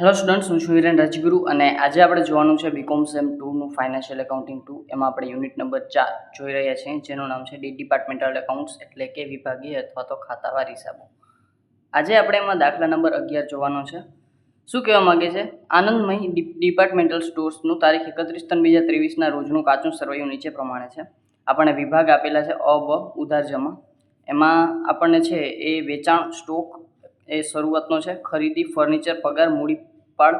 Hello students હું છું હિરેન રાજગુરુ અને આજે આપણે જોવાનું છે બીકોમ સેમ ટુનું ફાઇનાન્શિયલ એકાઉન્ટિંગ ટુ એમાં આપણે યુનિટ નંબર ચાર જોઈ રહ્યા છીએ, જેનું નામ છે ડી ડિપાર્ટમેન્ટલ એકાઉન્ટ્સ એટલે કે વિભાગીય અથવા તો ખાતાવાર હિસાબો. આજે આપણે એમાં દાખલા નંબર અગિયાર જોવાનો છે. શું કહેવા માગે છે? આનંદમય ડિપાર્ટમેન્ટલ સ્ટોર્સનું તારીખ એકત્રીસ ત્રણ બે હજાર ત્રેવીસના રોજનું કાચું સરવૈયું નીચે પ્રમાણે છે. આપણને વિભાગ આપેલા છે અ, બ, ઉધાર જમા. એમાં આપણને છે એ વેચાણ, સ્ટોક એ શરૂઆતનો છે. ખરીદી, ફર્નિચર, પગાર મૂડીપાળ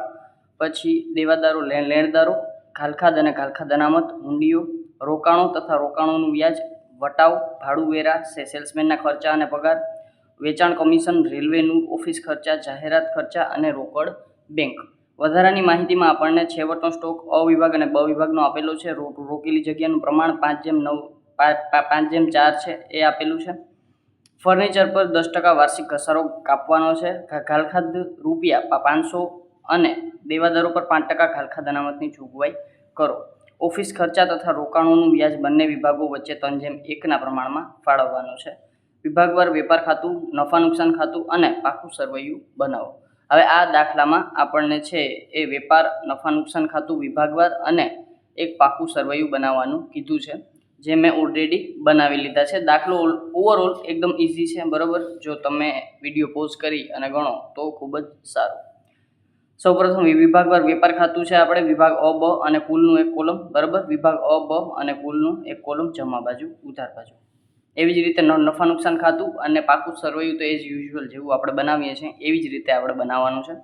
પછી દેવાદારો લેણદારો ઘાલખાદ અને ઘાલખાદ અનામત હુંડીઓ રોકાણો તથા રોકાણોનું વ્યાજ, વટાવ, ભાડું, વેરા સેલ્સમેનના ખર્ચા અને પગાર, વેચાણ કમિશન, રેલવેનું ઓફિસ ખર્ચા, જાહેરાત ખર્ચા અને રોકડ બેંક. વધારાની માહિતીમાં આપણને છેવટનો સ્ટોક અ વિભાગ અને બ વિભાગનો આપેલો છે. રોકેલી જગ્યાનું પ્રમાણ પાંચ જેમ નવ પાંચ જેમ ચાર છે એ આપેલું છે. ફર્નિચર પર દસ ટકા વાર્ષિક ઘસારો કાપવાનો છે. ઘાલખાદ રૂપિયા પાંચસો અને દેવાદારો પર પાંચ ટકા ઘાલખાદ અનામતની જોગવાઈ કરો. ઓફિસ ખર્ચા તથા રોકાણોનું વ્યાજ બંને વિભાગો વચ્ચે ત્રણ જેમ એકના પ્રમાણમાં ફાળવવાનું છે. વિભાગવાર વેપાર ખાતું, નફા નુકસાન ખાતું અને પાકું સરવૈયું બનાવો. હવે આ દાખલામાં આપણને છે એ વેપાર, નફા નુકસાન ખાતું વિભાગવાર અને એક પાકું સરવૈયું બનાવવાનું કીધું છે. જે મેં ઓલરેડી બનાવી લીધા છે. દાખલો ઓવરઓલ એકદમ ઇઝી છે, બરાબર? જો તમે વીડિયો પોઝ કરી અને ગણો, તો ખૂબ જ સારું. સૌપ્રથમ પર વેપાર ખાતું છે આપણે, વિભાગ અ, બ અને કુલનું એક કોલમ, બરાબર? વિભાગ અ, બ અને કુલનું એક કોલમ જમા બાજુ, ઉધાર બાજુ. એવી જ રીતે નફા નુકસાન ખાતું અને પાકું સરવૈયું તો એઝ યુઝ્યુઅલ જેવું આપણે બનાવીએ છીએ. એવી જ રીતે આપણે બનાવવાનું છે.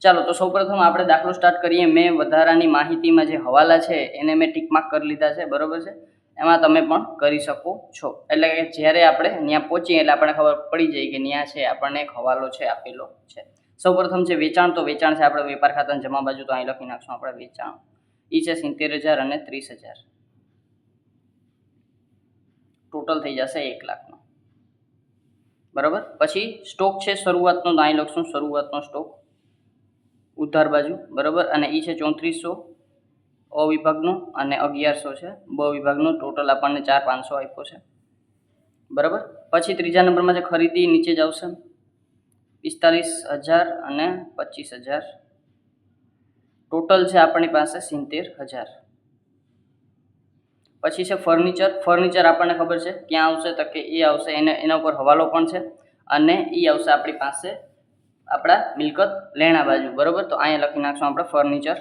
ચાલો, તો સૌપ્રથમ આપણે દાખલો સ્ટાર્ટ કરીએ. મેં વધારાની માહિતીમાં જે હવાલા છે, એને મેં ટીકમાર્ક કરી લીધા છે, બરાબર છે? એમાં તમે પણ કરી શકો છો. એટલે કે જ્યારે આપણે ત્યાં પહોંચીએ એટલે આપણને ખબર પડી જાય કે ત્યાં છે, આપણને એક હવાલો છે આપેલો છે. સૌપ્રથમ છે વેચાણ, તો વેચાણ છે આપણે વેપાર ખાતાની જમા બાજુ તો અહીં લખી નાખશું આપણે વેચાણ. એ છે સિત્તેર હજાર અને ત્રીસ હજાર. ટોટલ થઈ જશે એક લાખનો. બરાબર? પછી સ્ટોક છે શરૂઆતનો, તો અહીં લખશું શરૂઆતનો સ્ટોક. ઉધાર બાજુ. બરાબર? અને એ છે ચોત્રીસો અ વિભાગનું અને અગિયારસો છે. બ વિભાગનું ટોટલ આપણને ચાર પાંચસો આપ્યો છે. બરાબર? પછી ત્રીજા નંબરમાં છે ખરીદી નીચે જ આવશે. પિસ્તાલીસ હજાર અને પચીસ હજાર. ટોટલ છે આપણી પાસે સિત્તેર હજાર. પછી છે ફર્નિચર ફર્નિચર આપણને ખબર છે ક્યાં આવશે તો કે એ આવશે, એને, એના ઉપર હવાલો પણ છે અને એ આવશે આપણી પાસે આપણા મિલકત લેણા બાજુ. બરાબર? તો અહીંયા લખી નાખશું આપણે ફર્નિચર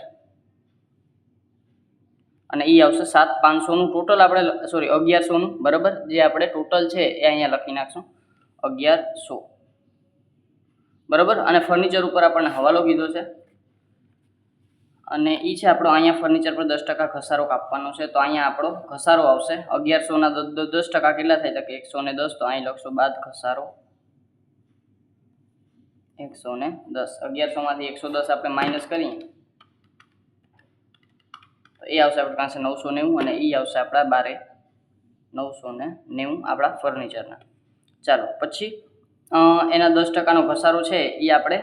અને એ આવશે સાત પાંચસોનું ટોટલ આપણે સોરી અગિયારસોનું, બરાબર? જે આપણે ટોટલ છે એ અહીંયા લખી નાખશું. અગિયારસો. બરાબર? અને ફર્નિચર ઉપર આપણને હવાલો કીધો છે. અને એ છે આપણો અહીંયા ફર્નિચર પર દસ ટકા ઘસારો કાપવાનો છે. તો અહીંયા આપણો ઘસારો આવશે. અગિયારસોના દસ ટકા કેટલા થાય શકે? એકસો ને દસ, તો અહીં લખશો બાદ ઘસારો. એકસો ને દસ. અગિયારસોમાંથી એકસો દસ આપણે માઇનસ કરીએ. એ આવશે આપણી પાસે નવસો નેવું અને એ આવશે આપણા બારે નવસો ને નેવું આપણા ફર્નિચરના ચાલો, પછી એના દસ ટકાનો ઘસારો છે એ આપણે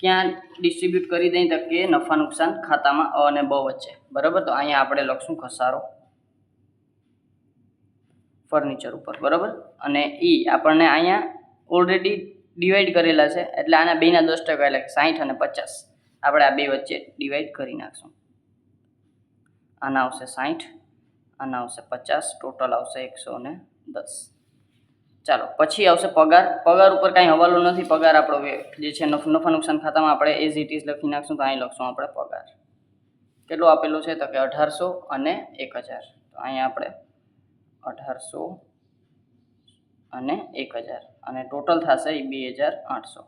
ક્યાં ડિસ્ટ્રીબ્યુટ કરી દઈએ તો કે નફા નુકસાન ખાતામાં અ અને બ વચ્ચે. બરાબર? તો અહીંયા આપણે લખશું ઘસારો ફર્નિચર ઉપર. બરાબર? અને એ આપણને અહીંયા ઓલરેડી ડિવાઈડ કરેલા છે, એટલે આના બેના દસ ટકા એટલે સાઠ અને પચાસ. આપણે આ બે વચ્ચે ડિવાઈડ કરી નાખશું. આના આવશે સાઠ આના આવશે પચાસ, ટોટલ આવશે એકસો ને દસ. ચાલો, પછી આવશે પગાર. પગાર ઉપર કાંઈ હવાલો નથી. પગાર આપણો જે છે, નફ નફા નુકસાન ખાતામાં આપણે એઝ ઇટ ઇઝ લખી નાખશું તો અહીં લખશું આપણે પગાર. કેટલો આપેલો છે તો કે અઢારસો અને એક હજાર. તો અહીંયા આપણે અઢારસો અને એક હજાર. અને ટોટલ થશે એ બે હજાર આઠસો.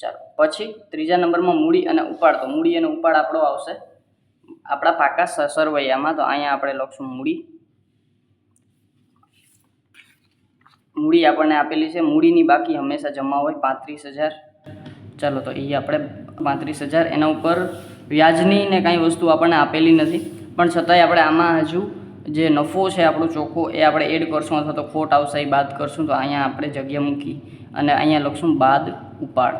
ચાલો, પછી ત્રીજા નંબરમાં મૂડી અને ઉપાડ. તો મૂડી અને ઉપાડ આપણો આવશે આપણા પાકા સરવૈયામાં તો અહીંયા આપણે લખશું મૂડી. મૂડી આપણને આપેલી છે. મૂડીની બાકી હંમેશા જમા હોય પાંત્રીસ હજાર. ચાલો, તો એ આપણે પાંત્રીસ હજાર. એના ઉપર વ્યાજની ને કાંઈ વસ્તુ આપણને આપેલી નથી. પણ છતાંય આપણે આમાં હજુ જે નફો છે, આપણો ચોખ્ખો, એ આપણે એડ કરશું અથવા તો ખોટ આવશે એ બાદ કરશું. તો અહીંયા આપણે જગ્યા મૂકી અને અહીંયા લખશું બાદ ઉપાડ.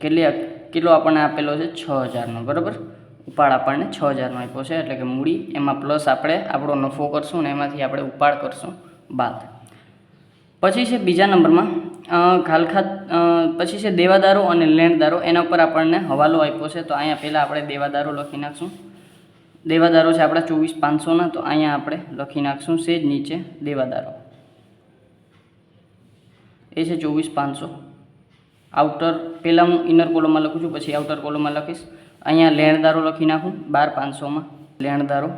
કેટલી કિલો આપણને આપેલો છે છ હજારનો, બરાબર? ઉપાડ આપણને છ હજારનો આપ્યો છે, એટલે કે મૂડી, એમાં પ્લસ આપણે આપણો નફો કરશું ને એમાંથી આપણે ઉપાડ કરશું, બાદ. પછી છે બીજા નંબરમાં ખાલખાત પછી છે દેવાદારો અને લેણદારો, એના ઉપર આપણને હવાલો આપ્યો છે, તો અહીંયા પહેલાં આપણે દેવાદારો લખી નાખશું. દેવાદારો છે આપણા ચોવીસ પાંચસોના, તો અહીંયા આપણે લખી નાખશું સેજ નીચે દેવાદારો. એ છે ચોવીસ પાંચસો. આઉટર પહેલાં હું ઇનર કોલમમાં લખું છું, પછી આઉટર કોલમમાં લખીશ. અહીંયા લેણદારો લખી નાખું, બાર પાંચસોમાં લેણદારો.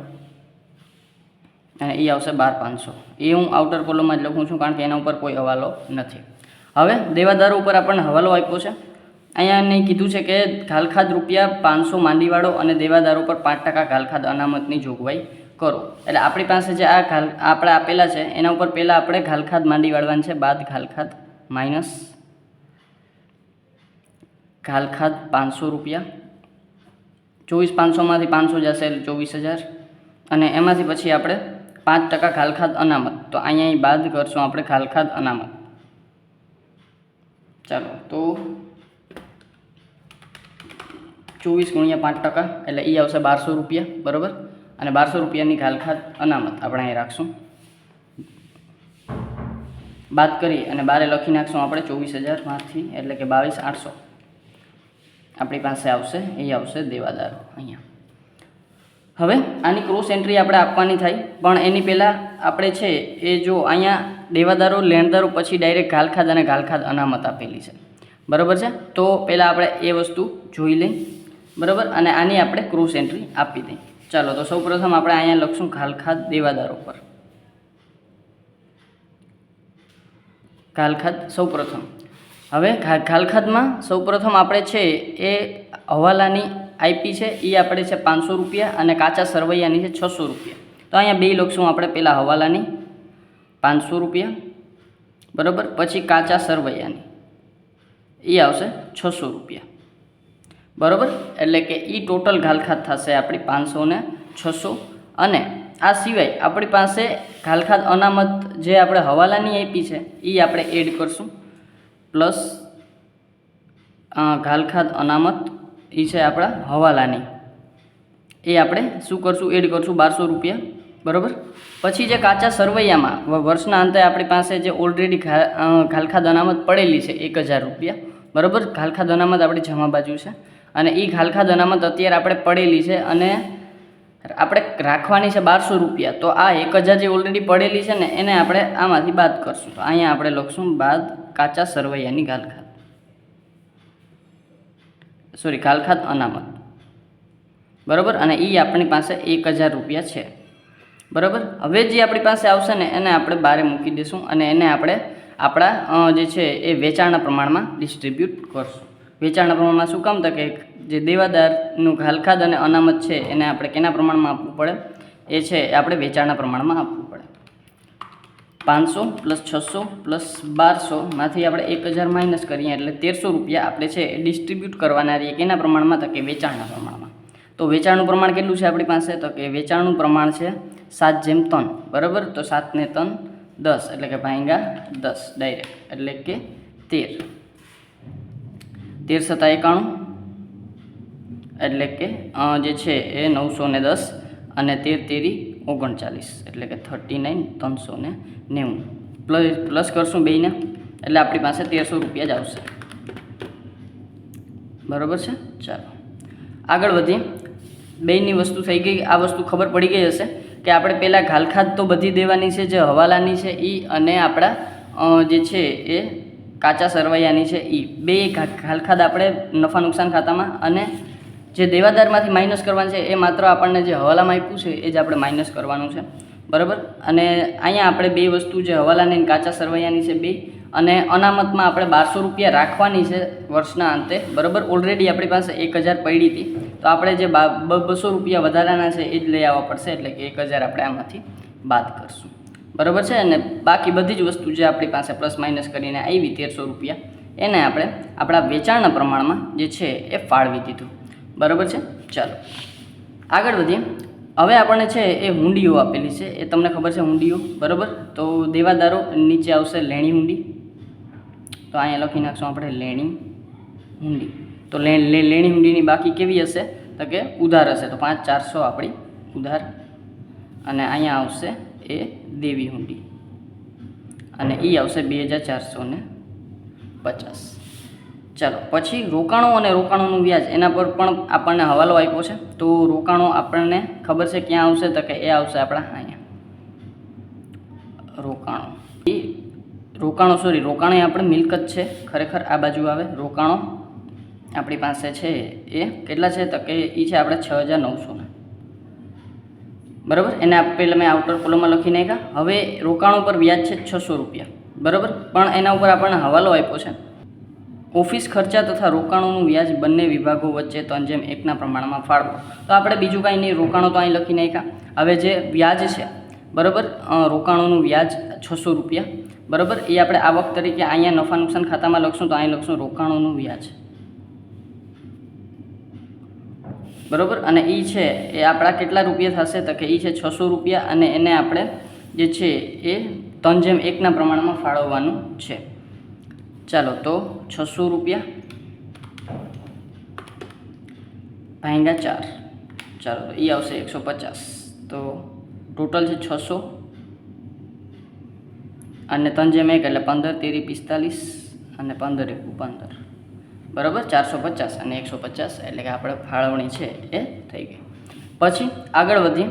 અને એ આવશે બાર પાંચસો. એ હું આઉટર કોલમમાં જ લખું છું, કારણ કે એના ઉપર કોઈ હવાલો નથી. હવે દેવાદારો ઉપર આપણને હવાલો આપ્યો છે. અહીંયા એને કીધું છે કે ઘાલખાદ રૂપિયા પાંચસો માંડીવાળો અને દેવાદારો પર પાંચ ટકા ઘાલખાદ અનામતની જોગવાઈ કરો. એટલે આપણી પાસે જે આ ઘાલ આપણે આપેલા છે, એના ઉપર પહેલાં આપણે ઘાલખાદ માંડી વાળવાની છે, બાદ ઘાલખાદ માઇનસ ઘાલખાદ પાંચસો રૂપિયા, ચોવીસ પાંચસોમાંથી પાંચસો જશે એટલે ચોવીસ હજાર. અને એમાંથી પછી આપણે પાંચ ટકા ખાલખાદ અનામત. તો અહીંયા બાદ કરશું આપણે ખાલખાદ અનામત. ચાલો, તો ચોવીસ ગુણ્યા પાંચ ટકા, એટલે એ આવશે બારસો રૂપિયા, બરાબર? અને બારસો રૂપિયાની ખાલખાદ અનામત આપણે અહીં રાખશું. બાદ કરી અને બારે લખી નાખશું આપણે ચોવીસ હજારમાંથી, એટલે કે બાવીસ આઠસો. આપણી પાસે આવશે, એ આવશે દેવાદારો, અહીંયા. હવે આની ક્રોસ એન્ટ્રી આપણે આપવાની થાય, પણ એની પહેલાં આપણે છે, એ જો અહીંયા દેવાદારો, લેણદારો પછી ડાયરેક્ટ ઘાલખાદ અને ઘાલખાદ અનામત આપેલી છે. બરાબર છે? તો પહેલાં આપણે એ વસ્તુ જોઈ લઈ બરાબર? અને આની આપણે ક્રોસ એન્ટ્રી આપી દઈ ચાલો, તો સૌપ્રથમ આપણે અહીંયા લખશું ઘાલખાદ દેવાદારો પર. ઘાલખાદ સૌપ્રથમ. હવે ઘાલખાદમાં સૌપ્રથમ આપણે છે એ હવાલાની આઈપી છે એ આપણે છે પાંચસો રૂપિયા અને કાચા સરવૈયાની છે છસો રૂપિયા. તો અહીંયા બે લખશું આપણે પહેલાં હવાલાની, પાંચસો રૂપિયા, બરાબર? પછી કાચા સરવૈયાની. એ આવશે છસો રૂપિયા. બરાબર? એટલે કે એ ટોટલ ઘાલખાત થશે આપણી પાંચસો ને છસો. અને આ સિવાય આપણી પાસે ઘાલખાત અનામત જે આપણે હવાલાની આપી છે એ આપણે એડ કરશું. પ્લસ ઘાલખાત અનામત એ છે આપણા હવાલાની. એ આપણે શું કરશું? એડ કરશું બારસો રૂપિયા. બરાબર? પછી જે કાચા સરવૈયામાં વર્ષના અંતે આપણી પાસે જે ઓલરેડી ઘાલખાદ અનામત પડેલી છે, એક હજાર રૂપિયા. બરાબર? ઘાલખાદ અનામત આપણી જમા બાજુ છે. અને એ ઘાલખાદ અનામત અત્યારે આપણે પડેલી છે અને આપણે રાખવાની છે બારસો રૂપિયા. તો આ એક હજાર જે ઓલરેડી પડેલી છે ને, એને આપણે આમાંથી બાદ કરશું. તો અહીંયા આપણે લખશું બાદ કાચા સરવૈયાની ગાલખાત. સોરી ગાલખાત અનામત. બરાબર? અને એ આપણી પાસે એક હજાર રૂપિયા છે. બરાબર? હવે જે આપણી પાસે આવશે ને, એને આપણે બારે મૂકી દઈશું અને એને આપણે આપણા જે છે એ વેચાણના પ્રમાણમાં ડિસ્ટ્રીબ્યુટ કરશું. વેચાણના પ્રમાણમાં શું કામ? તો કે જે દેવાદારનું ઘાલખાદ અને અનામત છે, એને આપણે કેના પ્રમાણમાં આપવું પડે? એ છે આપણે વેચાણના પ્રમાણમાં આપવું પડે. પાંચસો પ્લસ છસો પ્લસ બારસોમાંથી આપણે એક હજાર માઇનસ કરીએ એટલે તેરસો રૂપિયા આપણે છે એ ડિસ્ટ્રીબ્યુટ કરવાના રહીએ કેના પ્રમાણમાં તો કે વેચાણના પ્રમાણમાં. તો વેચાણનું પ્રમાણ કેટલું છે આપણી પાસે? તો કે વેચાણનું પ્રમાણ છે સાત જેમ ત્રણ. બરાબર? તો સાતને ત્રણ દસ. એટલે કે ભાંગા દસ. ડાયરેક્ટ એટલે કે તેર. તેર સત્તા એકાણું. એટલે કે જે છે એ નવસો દસ અને તેર તેરી ઓગણચાલીસ, એટલે કે થર્ટી નાઇન ત્રણસો ને નેવું. પ્લસ પ્લસ કરશું બેયને, એટલે આપણી પાસે તેરસો રૂપિયા જ આવશે. બરાબર છે? ચાલો. આગળ વધીએ. બેયની વસ્તુ થઈ ગઈ, આ વસ્તુ ખબર પડી ગઈ હશે કે આપણે પહેલાં ઘાલખાદ તો બધી દેવાની છે, જે હવાલાની છે એ અને આપણા જે છે એ કાચા સરવૈયાની છે એ બે ઘાલખાદ આપણે નફા નુકસાન ખાતામાં અને જે દેવાદારમાંથી માઇનસ કરવાનું છે, એ માત્ર આપણને જે હવાલામાં આપ્યું છે, એ જ આપણે માઇનસ કરવાનું છે. બરાબર? અને અહીંયા આપણે બે વસ્તુ જે હવાલાની કાચા સરવૈયાની છે બે, અને અનામતમાં આપણે બારસો રૂપિયા રાખવાની છે વર્ષના અંતે. બરાબર? ઓલરેડી આપણી પાસે એક હજાર પડી હતી. તો આપણે જે બસો રૂપિયા વધારાના છે, એ જ લઈ આવવા પડશે, એટલે કે એક હજાર આપણે આમાંથી બાદ કરશું. બરાબર છે? અને બાકી બધી જ વસ્તુ જે આપણી પાસે પ્લસ માઇનસ કરીને આવી તેરસો રૂપિયા, એને આપણે આપણા વેચાણના પ્રમાણમાં જે છે, એ ફાળવી દીધું. બરાબર છે? ચાલો. આગળ વધીએ. હવે આપણને છે એ હુંડીઓ આપેલી છે. એ તમને ખબર છે હુંડીઓ, બરાબર? તો દેવાદારો નીચે આવશે લેણી હુંડી. તો અહીંયા લખી નાખશું આપણે લેણી હુંડી. તો લેણી હુંડીની બાકી કેવી હશે? તો કે ઉધાર હશે. તો પાંચ ચારસો આપણી ઉધાર. અને અહીંયા આવશે એ દેવી હુંડી. અને એ આવશે બે હજાર ચારસો પચાસ. ચાલો, પછી રોકાણો અને રોકાણોનું વ્યાજ, એના પર પણ આપણને હવાલો આપ્યો છે. તો રોકાણો આપણને ખબર છે ક્યાં આવશે? તો કે એ આવશે આપણા અહીંયા. રોકાણો. એ રોકાણો સોરી રોકાણ એ આપણે મિલકત છે. ખરેખર આ બાજુ આવે. રોકાણો આપણી પાસે છે એ. કેટલા છે? તો કે એ છે આપણે છ હજાર નવસોના બરાબર? એને પહેલાં મેં આઉટર કોલમમાં લખી નાખ્યા. હવે રોકાણો પર વ્યાજ છે છસો રૂપિયા. બરાબર? પણ એના ઉપર આપણને હવાલો આપ્યો છે. ઓફિસ ખર્ચા તથા રોકાણોનું વ્યાજ બંને વિભાગો વચ્ચે ત્રણ જેમ એકના પ્રમાણમાં ફાળવો. તો આપણે બીજું કાંઈ નહીં, રોકાણો તો અહીં લખી નાખ્યા. હવે જે વ્યાજ છે, બરાબર? રોકાણોનું વ્યાજ છસો રૂપિયા. બરાબર? એ આપણે આવક તરીકે અહીંયા નફા નુકસાન ખાતામાં લખશું, તો અહીં લખશું રોકાણોનું વ્યાજ. બરાબર? અને એ છે, એ આપણા કેટલા રૂપિયા થશે? તો કે એ છે છસો રૂપિયા, અને એને આપણે જે છે, એ ત્રણ જેમ એકના પ્રમાણમાં ફાળવવાનું છે. ચાલો તો છસો રૂપિયા. ભાંગા ચાર. ચાલો તો એ આવશે એકસો પચાસ. તો ટોટલ છે છસો. અને ત્રણ જેમ એક, એટલે પંદર, તેરી પિસ્તાલીસ અને પંદર એક પંદર. બરાબર? ચારસો પચાસ અને એકસો પચાસ, એટલે કે આપણે ફાળવણી છે એ થઈ ગઈ. પછી આગળ વધી.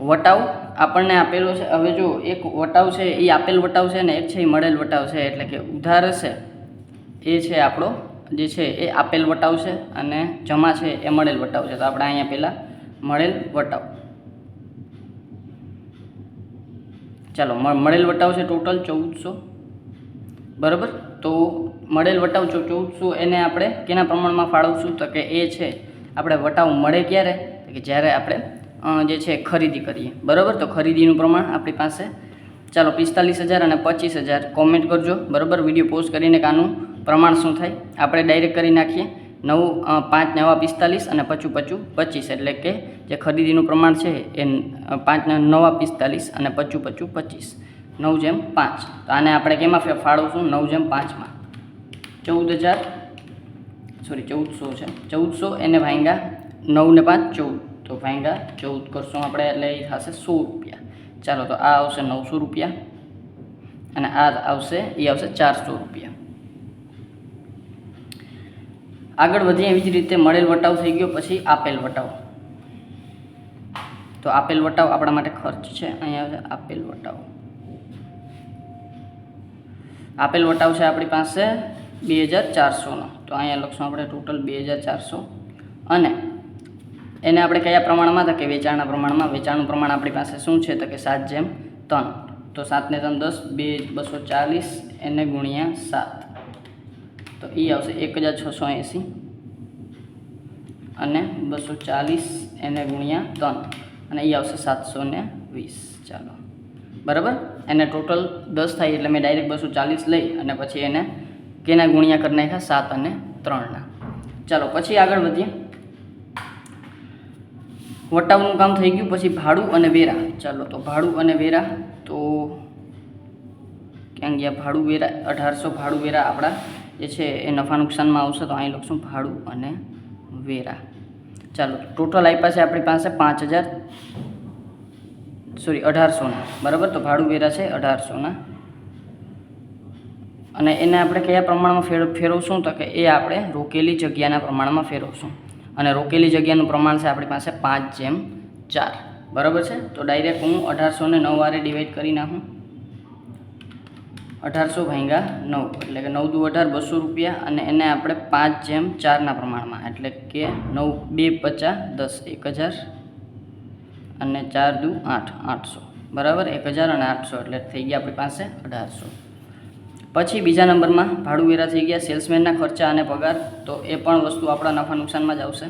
વટાવ આપણને આપેલો છે. હવે જો એક વટાવ છે, એ આપેલ વટાવ છે ને એક છે એ મળેલ વટાવ છે, એટલે કે ઉધાર છે એ છે આપણો જે છે એ આપેલ વટાવ છે અને જમા છે એ મળેલ વટાવ છે. તો આપણે અહીંયા પહેલાં મળેલ વટાવ. ચાલો મળેલ વટાવ છે ટોટલ ચૌદસો. બરાબર? તો મળેલ વટાવ જો ચૌદસો એને આપણે કેના પ્રમાણમાં ફાળવશું? તો કે એ છે, આપણે વટાવ મળે ક્યારે? કે જ્યારે આપણે જે છે, ખરીદી કરીએ. બરાબર? તો ખરીદીનું પ્રમાણ આપણી પાસે. ચાલો, પિસ્તાલીસ હજાર અને પચીસ હજાર. કોમેન્ટ કરજો. બરાબર? વીડિયો પોસ્ટ કરીને કાનું પ્રમાણ શું થાય? આપણે ડાયરેક્ટ કરી નાખીએ. નવ પાંચ નવા પિસ્તાલીસ અને પચું પચું પચીસ. એટલે કે જે ખરીદીનું પ્રમાણ છે, એ પાંચ નવા પિસ્તાલીસ અને પચું પચું પચીસ. નવ જેમ પાંચ. તો આને આપણે કેમાં ફાળવશું નવ જેમ પાંચમાં. ચૌદ હજાર સોરી, ચૌદસો છે. ચૌદસો એને ભાંગા નવ ને પાંચ, ચૌદ. તો ભાંગા ચૌદ કરશું આપણે, એટલે એ થશે સો રૂપિયા. ચાલો, તો આ આવશે નવસો રૂપિયા અને આ આવશે, એ આવશે ચારસો રૂપિયા. આગળ વધીએ, એવી જ રીતે મળેલ વટાવ થઈ ગયો, પછી આપેલ વટાવ. તો આપેલ વટાવ આપણા માટે ખર્ચ છે અહીંયા આવશે આપેલ વટાવ. આપેલ વટાવ છે આપણી પાસે બે હજાર ચારસોનો. તો અહીંયા લખશું આપણે ટોટલ બે હજાર ચારસો. અને એને આપણે કયા પ્રમાણમાં? તો કે વેચાણના પ્રમાણમાં. વેચાણનું પ્રમાણ આપણી પાસે શું છે? તો કે સાત જેમ ત્રણ. તો સાતને ત્રણ દસ, બે, બસો ચાલીસ, એને ગુણ્યા સાત. તો એ આવશે એક હજાર છસો એંસી. અને બસો ચાલીસ, એને ગુણ્યા ત્રણ. અને એ આવશે સાતસો ને વીસ. ચાલો. બરાબર? એને ટોટલ દસ થાય એટલે મેં ડાયરેક્ટ બસો ચાલીસ લઈ અને પછી એને કેના ગુણ્યા કરી નાખ્યા? સાત અને ત્રણના ચાલો, પછી આગળ વધીએ. વટાવનું કામ થઈ ગયું, પછી ભાડું અને વેરા. ચાલો, તો ભાડું અને વેરા, તો ક્યાં ગયા? ભાડું વેરા, અઢારસો ભાડું વેરા આપણા જે છે એ નફા નુકસાનમાં આવશે, તો અહીં લખશું ભાડું અને વેરા. ચાલો ટોટલ આપ્યા છે આપણી પાસે પાંચ હજાર સોરી અઢારસોના. બરાબર? તો ભાડું વેરા છે અઢારસોના. અને એને આપણે કયા પ્રમાણમાં ફેર, ફેરવશું? તો કે એ આપણે રોકેલી જગ્યાના પ્રમાણમાં ફેરવશું. અને રોકેલી જગ્યાનું પ્રમાણ છે આપણી પાસે પાંચ જેમ ચાર. બરાબર છે? તો ડાયરેક્ટ હું અઢારસો ને નવ વારે ડિવાઈડ કરી નાખું. અઢારસો ભાંગા નવ, એટલે કે નવ દુ અઢાર બસો રૂપિયા અને એને આપણે પાંચ જેમ ચારના પ્રમાણમાં. એટલે કે નવ બે પચાસ દસ એક હજાર અને ચાર દુ આઠ, આઠસો. બરાબર? એક હજાર અને આઠસો, એટલે થઈ ગયા આપણી પાસે અઢારસો. પછી બીજા નંબરમાં ભાડું વેરા થઈ ગયા, સેલ્સમેનના ખર્ચા અને પગાર, તો એ પણ વસ્તુ આપણા નફા નુકસાનમાં જ આવશે.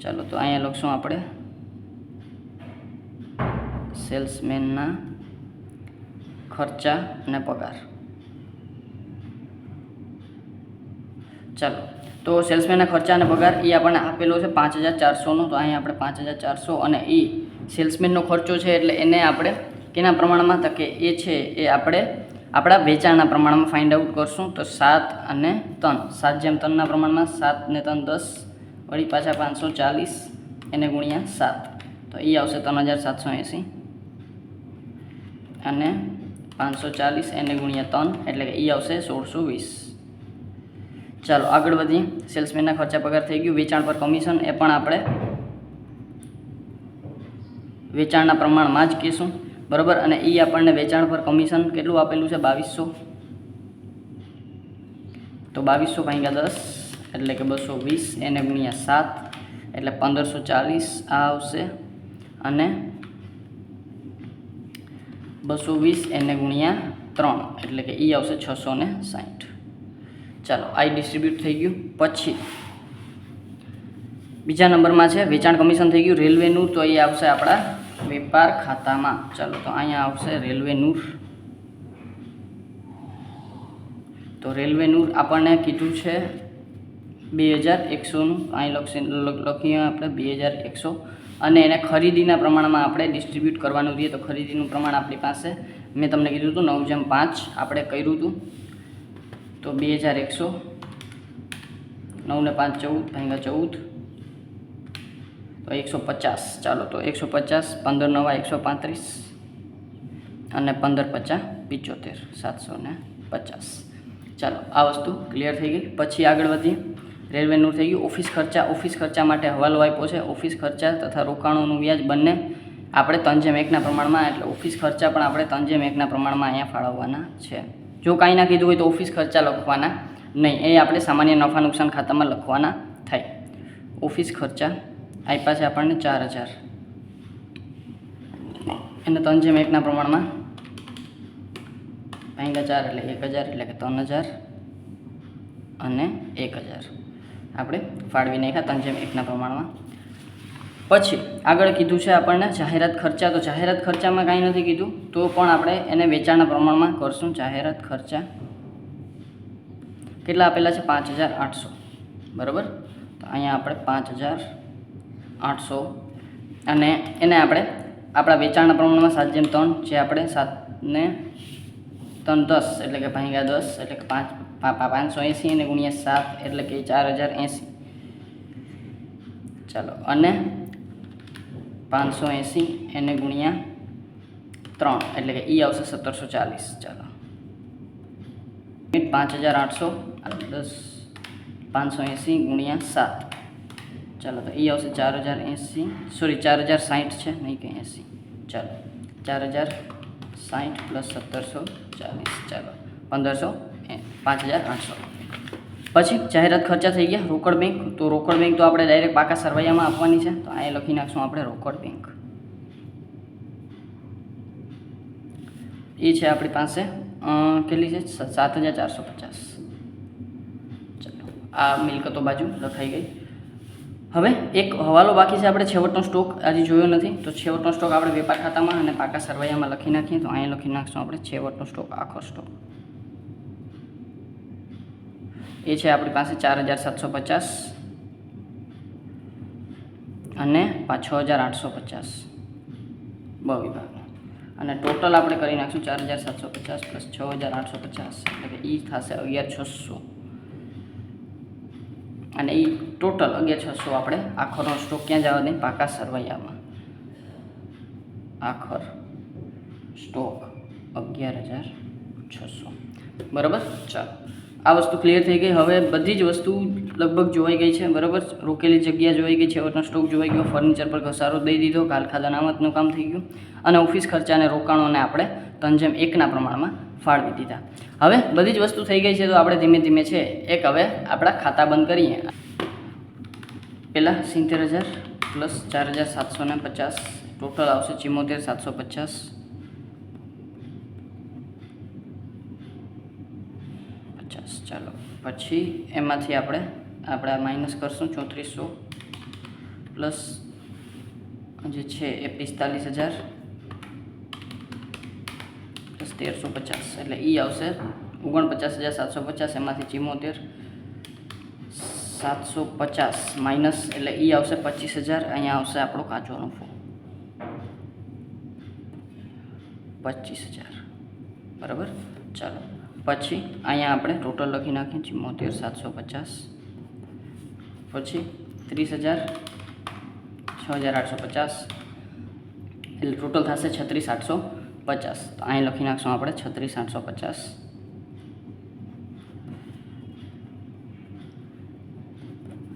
ચાલો તો અહીંયા લખશું આપણે. સેલ્સમેનના ખર્ચા અને પગાર. ચાલો, તો સેલ્સમેનના ખર્ચા અને પગાર એ આપણને આપેલો છે પાંચ હજાર ચારસોનો, તો અહીંયા આપણે પાંચ હજાર ચારસો અને એ સેલ્સમેનનો ખર્ચો છે, એટલે એને આપણે કેના પ્રમાણમાં તો કે એ છે એ આપણે આપણા વેચાણના પ્રમાણમાં ફાઇન્ડ આઉટ કરશું તો સાત અને ત્રણ. સાત જેમ ત્રણના પ્રમાણમાં સાત ને ત્રણ દસ વળી પાછા પાંચસો ચાલીસ એને ગુણ્યા સાત. તો એ આવશે ત્રણ હજાર સાતસો એંસી. અને પાંચસો ચાલીસ એને ગુણ્યા ત્રણ, એટલે કે એ આવશે સોળસો વીસ. ચાલો, આગળ વધીએ. સેલ્સમેનના ખર્ચા પગાર થઈ ગયું. વેચાણ પર કમિશન એ પણ આપણે વેચાણના પ્રમાણમાં જ કહીશું. બરાબર? અને એ આપણને વેચાણ પર કમિશન કેટલું આપેલું છે? બાવીસો? તો બાવીસો ભાંગ્યા દસ, એટલે કે બસો વીસ, એને ગુણ્યા સાત, એટલે પંદરસો ચાલીસ આ આવશે. અને બસો વીસ, એને ગુણ્યા ત્રણ, એટલે કે એ આવશે છસો ને સાઠ ચાલો આઈ ડિસ્ટ્રીબ્યુટ થઈ ગયું. પછી, બીજા નંબરમાં છે, વેચાણ કમિશન થઈ ગયું. રેલવેનું તો એ આવશે આપણા વેપાર ખાતામાં. ચાલો તો અહીંયા આવશે રેલવેનું તો રેલવેનું આપણને કીધું છે બે હજાર એકસોનું. અહીં લખશે લખીએ આપણે બે હજાર એકસો. અને એને ખરીદીના પ્રમાણમાં આપણે ડિસ્ટ્રીબ્યુટ કરવાનું રહીએ તો ખરીદીનું પ્રમાણ આપણી પાસે. મેં તમને કીધું હતું નવ જેમ પાંચ આપણે કર્યું હતું. તો બે હજાર એકસો. નવ ને પાંચ ચૌદ ભાંગા ચૌદ. તો એકસો પચાસ. ચાલો તો એકસો પચાસ, પંદર નવા, એકસો પાંત્રીસ અને પંદર પચાસ, પિચોતેર સાતસો ને પચાસ. ચાલો, આ વસ્તુ ક્લિયર થઈ ગઈ. પછી આગળ વધીએ. રેલવેનું થઈ ગયું. ઓફિસ ખર્ચા ઓફિસ ખર્ચા માટે હવાલો આપ્યો છે. ઓફિસ ખર્ચા તથા રોકાણોનું વ્યાજ બંને આપણે ત્રણ જેમ એકના પ્રમાણમાં, એટલે ઓફિસ ખર્ચા પણ આપણે ત્રણ જેમ એકના પ્રમાણમાં અહીંયા ફાળવવાના છે. જો કાંઈ ના કીધું હોય તો ઓફિસ ખર્ચા લખવાના નહીં. એ આપણે સામાન્ય નફા નુકસાન ખાતામાં લખવાના થાય. ઓફિસ ખર્ચા આપ્યા છે આપણને ચાર હજાર. એને ત્રણ જેમ એકના પ્રમાણમાં. ભાંગા ચાર એટલે એક હજાર એટલે કે ત્રણ હજાર અને એક હજાર. આપણે ફાળવી નાખ્યા ત્રણ જેમ એકના પ્રમાણમાં. પછી આગળ કીધું છે આપણને જાહેરાત ખર્ચા. તો જાહેરાત ખર્ચામાં કાંઈ નથી કીધું. તો પણ આપણે એને વેચાણના પ્રમાણમાં કરશું. જાહેરાત ખર્ચા કેટલા આપેલા છે? પાંચ હજાર આઠસો. બરાબર? તો અહીંયા આપણે પાંચ હજાર આઠસો. અને એને આપણે આપણા વેચાણના પ્રમાણમાં સાત જેમ ત્રણ, જે આપણે સાતને ત્રણ દસ, એટલે કે ભાંગ્યા દસ, એટલે કે પાંચ પાંચસો એંસી અને ગુણ્યા સાત, એટલે કે ચાર હજાર એંસી. ચાલો, અને પાંચસો એંસી એને ગુણ્યા ત્રણ, એટલે કે ઈ આવશે સત્તરસો ચાલીસ. ચાલો. પાંચ હજાર આઠસો દસ, પાંચસો એંસી ગુણ્યા સાત. ચાલો તો એ આવશે ચાર હજાર એંસી સોરી ચાર હજાર સાઠ છે નહીં કંઈ એંસી ચાલો ચાર હજાર સાઠ પ્લસ સત્તરસો ચાલીસ ચાલો પંદરસો એ- પાંચ હજાર આઠસો પછી જાહેરાત ખર્ચા થઈ ગયા રોકડ બેંક તો રોકડ બેંક તો આપણે ડાયરેક્ટ પાકા સરવૈયામાં આપવાની છે તો અહીંયા લખી નાખશું આપણે રોકડ બેંક એ છે આપણી પાસે અ, કેટલી છે? સ- સાત હજાર ચારસો પચાસ. ચાલો આ મિલકતો બાજુ લખાઈ ગઈ. હવે એક હવાલો બાકી છે આપણે છેવટનો સ્ટોક આજે જોયો નથી. તો છેવટનો સ્ટોક આપણે વેપાર ખાતામાં અને પાકા સરવૈયામાં લખી નાખીએ તો અહીંયા લખી નાખશું આપણે છેવટનો સ્ટોક આખો સ્ટોક એ છે આપણી પાસે ચાર હજાર સાતસો પચાસ અને છ હજાર આઠસો પચાસ. બ વિભાગનો. અને ટોટલ આપણે કરી નાખશું ચાર હજાર સાતસો પચાસ પ્લસ છ હજાર આઠસો પચાસ. એટલે કે એ થશે અગિયાર છસો. અને એ ટોટલ અગિયાર છસો આપણે આખરનો સ્ટોક ક્યાં જવા દે? પાકા સરવૈયામાં. આખર સ્ટોક અગિયાર હજાર છસો. બરાબર? ચાલો. આ વસ્તુ ક્લિયર થઈ ગઈ. હવે બધી જ વસ્તુ લગભગ જોવાઈ ગઈ છે, બરાબર? રોકેલી જગ્યા જોવાઈ ગઈ છે છેવટનો સ્ટોક જોવાઈ ગયો, ફર્નિચર પર ઘસારો દઈ દીધો કાલખાદ અનામતનું કામ થઈ ગયું અને ઓફિસ ખર્ચા અને રોકાણોને આપણે ત્રણ એકના પ્રમાણમાં ફાળવી દીધા. હવે બધી જ વસ્તુ થઈ ગઈ છે તો આપણે ધીમે ધીમે છે, એક હવે આપણા ખાતા બંધ કરીએ. પહેલાં સિત્તેર હજાર પ્લસ ચાર હજાર સાતસો ને પચાસ, ટોટલ આવશે ચિમોતેર સાતસો પચાસ. પચાસ, ચાલો. પછી એમાંથી આપણે આપણે માઇનસ કરશું, ચોત્રીસો પ્લસ જે છે એ પિસ્તાલીસ હજાર પ્લસ તેરસો પચાસ. એટલે એ આવશે ઓગણપચાસ હજાર સાતસો પચાસ, એમાંથી ચિમોતેર સાતસો પચાસ માઇનસ એટલે એ આવશે પચીસ હજાર. અહીંયા આવશે આપણો કાચો નફો પચીસ હજાર. બરાબર? ચાલો. પછી અહીંયા આપણે ટોટલ લખી નાખીએ, ચિમોતેર, સાતસો પચાસ. પછી ત્રીસ હજાર, છ હજાર આઠસો પચાસ. એટલે ટોટલ થશે છત્રીસ આઠસો પચાસ. તો અહીં લખી નાખશું આપણે છત્રીસ આઠસો પચાસ.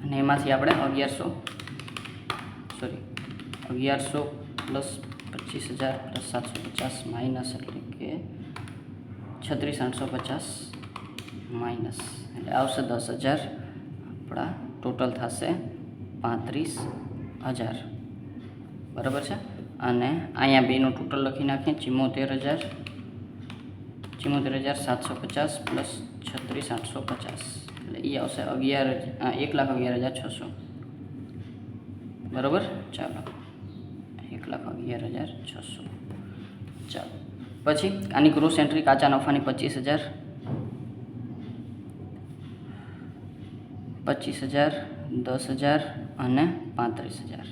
અને એમાંથી આપણે અગિયારસો સોરી અગિયારસો પ્લસ પચીસ હજાર પ્લસ સાતસો પચાસ માઇનસ એટલે કે છત્રીસ આઠસો પચાસ માઇનસ એટલે આવશે દસ હજાર આપણા ટોટલ થશે પાંત્રીસ હજાર. બરાબર છે? અને અહીંયા બેનું ટોટલ લખી નાખીએ ચિમોતેર હજાર. ચિમ્મોતેર હજાર સાતસો પચાસ પ્લસ છત્રીસ આઠસો પચાસ. એટલે એ આવશે અગિયાર એક લાખ અગિયાર હજાર છસો. બરાબર? ચાલો. એક લાખ અગિયાર હજાર છસો. ચાલો. પછી આની ગ્રોસ એન્ટ્રી કાચા નફાની પચીસ હજાર. પચીસ હજાર, દસ હજાર અને પાંત્રીસ હજાર.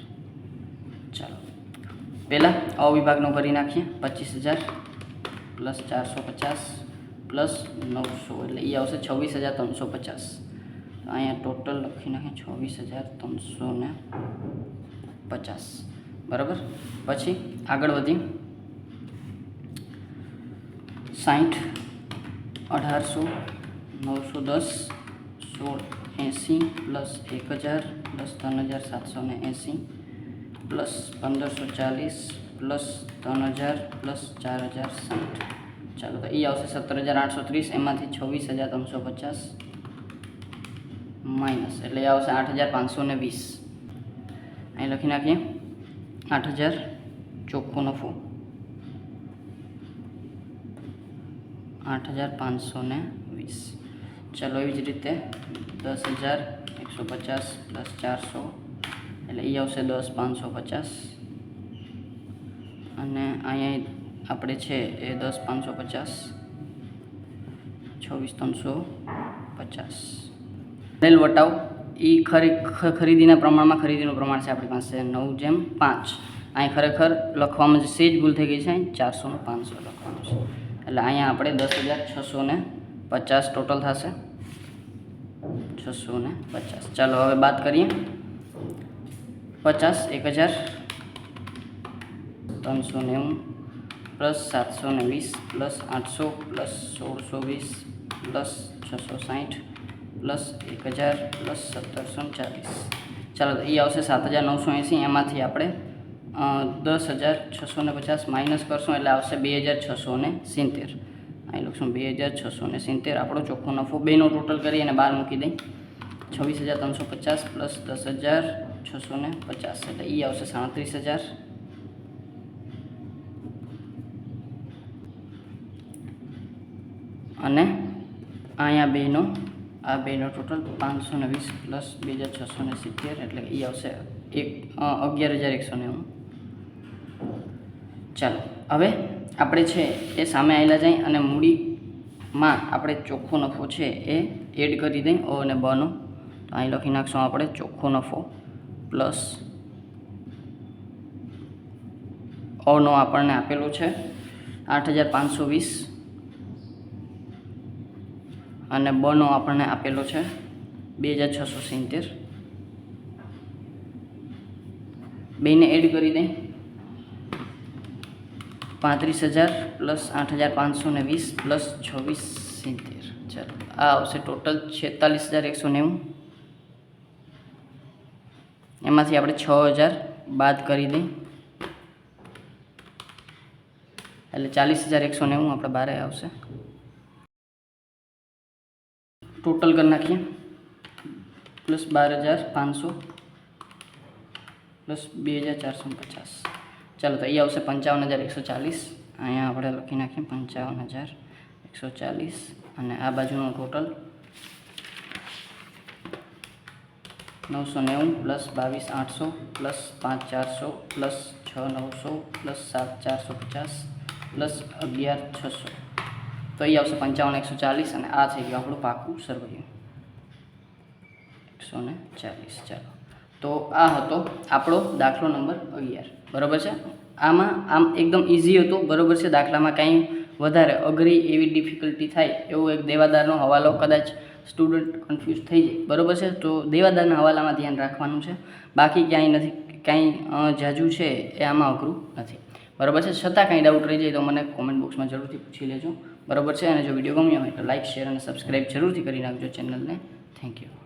ચાલો. પહેલાં અવિભાગનો કરી નાખીએ. પચીસ હજાર પ્લસ ચારસો પચાસ પ્લસ નવસો એટલે એ આવશે છવ્વીસ હજાર ત્રણસો પચાસ. અહીંયા ટોટલ લખી નાખીએ છવ્વીસ હજાર ત્રણસો ને પચાસ. બરાબર? પછી આગળ વધી. સાઠ અઢારસો, નવસો દસ, સોળ એંસી પ્લસ એક હજાર પ્લસ ત્રણ હજાર સાતસો ને એંસી પ્લસ પંદરસો ચાલીસ પ્લસ ત્રણ હજાર પ્લસ ચાર હજાર સાઠ ચાલો તો એ આવશે સત્તર હજાર આઠસો ત્રીસ એમાંથી છવ્વીસ હજાર ત્રણસો પચાસ માઇનસ એટલે એ આવશે આઠ હજાર પાંચસો ને વીસ અહીં લખી નાખીએ આઠ હજાર ચોખ્ખો નફો આઠ હજાર પાંચસો ને વીસ ચાલો એવી જ રીતે દસ હજાર એકસો પચાસ પ્લસ ચારસો. એટલે એ આવશે દસ પાંચસો પચાસ. અને અહીંયા આપણે છે એ દસ પાંચસો પચાસ. છવ્વીસ ત્રણસો પચાસ. રેલ વટાવ. એ ખરી ખરીદીના પ્રમાણમાં ખરીદીનું પ્રમાણ છે આપણી પાસે નવ જેમ પાંચ. અહીં ખરેખર લખવામાં જે સેજ ભૂલ થઈ ગઈ છે, અહીં ચારસો ને પાંચસો લખવાનું છે. એટલે અહીંયા આપણે દસ હજાર છસો ને પચાસ ટોટલ થશે છસો ને પચાસ ચાલો હવે બાદ કરીએ પચાસ એક હજાર ત્રણસો નેવું પ્લસ સાતસો ને વીસ પ્લસ આઠસો પ્લસ સોળસો વીસ પ્લસ છસો સાઠ પ્લસ એક હજાર પ્લસ સત્તરસો ને ચાલીસ ચાલો તો એ આવશે સાત હજાર નવસો એંસી એમાંથી આપણે અ, દસ હજાર છસો ને પચાસ માઇનસ કરશું એટલે આવશે બે હજાર છસો ને સિત્તેર અહીં લખશું બે હજાર છસો ને સિત્તેર. આપણો ચોખ્ખો નફો બેનો ટોટલ કરી અને બહાર મૂકી દઈ. છવ્વીસ હજાર ત્રણસો પચાસ પ્લસ દસ હજાર છસો ને પચાસ. એટલે એ આવશે સાડત્રીસ હજાર. અને અહીંયા બેનો, આ બેનો ટોટલ પાંચસો ને વીસ પ્લસ બે હજાર છસો ને સિત્તેર. એટલે એ આવશે એક અગિયાર હજાર એકસો નેવું. ચાલો, હવે આપણે છે એ સામે આવેલા જાય અને મૂડીમાં આપણે ચોખ્ખો નફો છે એ એડ કરી દઈ. ઓ અને બનો તો અહીં લખી નાખશું આપણે ચોખ્ખો નફો પ્લસ ઓનો આપણને આપેલો છે આઠ હજાર પાંચસો વીસ. અને બનો આપણને આપેલો છે બે હજાર છસો સિત્તેર. બેને એડ કરી દઈ. પાંત્રીસ હજાર પ્લસ આઠ હજાર પાંચસો ને વીસ પ્લસ છવ્વીસ સિત્તેર. ચાલો, આ આવશે ટોટલ છેતાલીસ હજાર એકસો નેવું. એમાંથી આપણે છ હજાર બાદ કરી દઈ એટલે ચાલીસ હજાર એકસો નેવું આપણે બારે આવશે. ટોટલ કરી નાખીએ. પ્લસ બાર હજાર પાંચસો. પ્લસ બે હજાર ચારસો પચાસ. ચાલો તો એ આવશે પંચાવન હજાર એકસો ચાલીસ. અહીંયા આપણે લખી નાખીએ પંચાવન હજાર એકસો ચાલીસ અને આ બાજુનું ટોટલ નવસો નેવું પ્લસ બાવીસ આઠસો પ્લસ પાંચ ચારસો પ્લસ છ નવસો પ્લસ સાત ચારસો પચાસ પ્લસ અગિયાર છસો. તો એ આવશે પંચાવન એકસો ચાલીસ અને આ થઈ ગયું આપણું પાકું સરવૈયું એકસો ને ચાલીસ, ચાલો. તો આ હતો આપણો દાખલો નંબર અગિયાર. બરાબર છે? આમાં આમ એકદમ ઇઝી હતું. બરાબર છે? દાખલામાં કાંઈ વધારે અઘરી એવી ડિફિકલ્ટી થાય એવો એક દેવાદારનો હવાલો કદાચ સ્ટુડન્ટ કન્ફ્યુઝ થઈ જાય. બરાબર છે? તો દેવાદારના હવાલામાં ધ્યાન રાખવાનું છે. બાકી ક્યાંય નથી કાંઈ જાજુ છે એ આમાં અઘરું નથી. બરાબર છે? છતાં કાંઈ ડાઉટ રહી જાય તો મને કોમેન્ટ બોક્સમાં જરૂરથી પૂછી લેજો. બરાબર છે? અને જો વીડિયો ગમ્યો હોય તો લાઇક શેર અને સબસ્ક્રાઈબ જરૂરથી કરી નાખજો ચેનલને. Thank you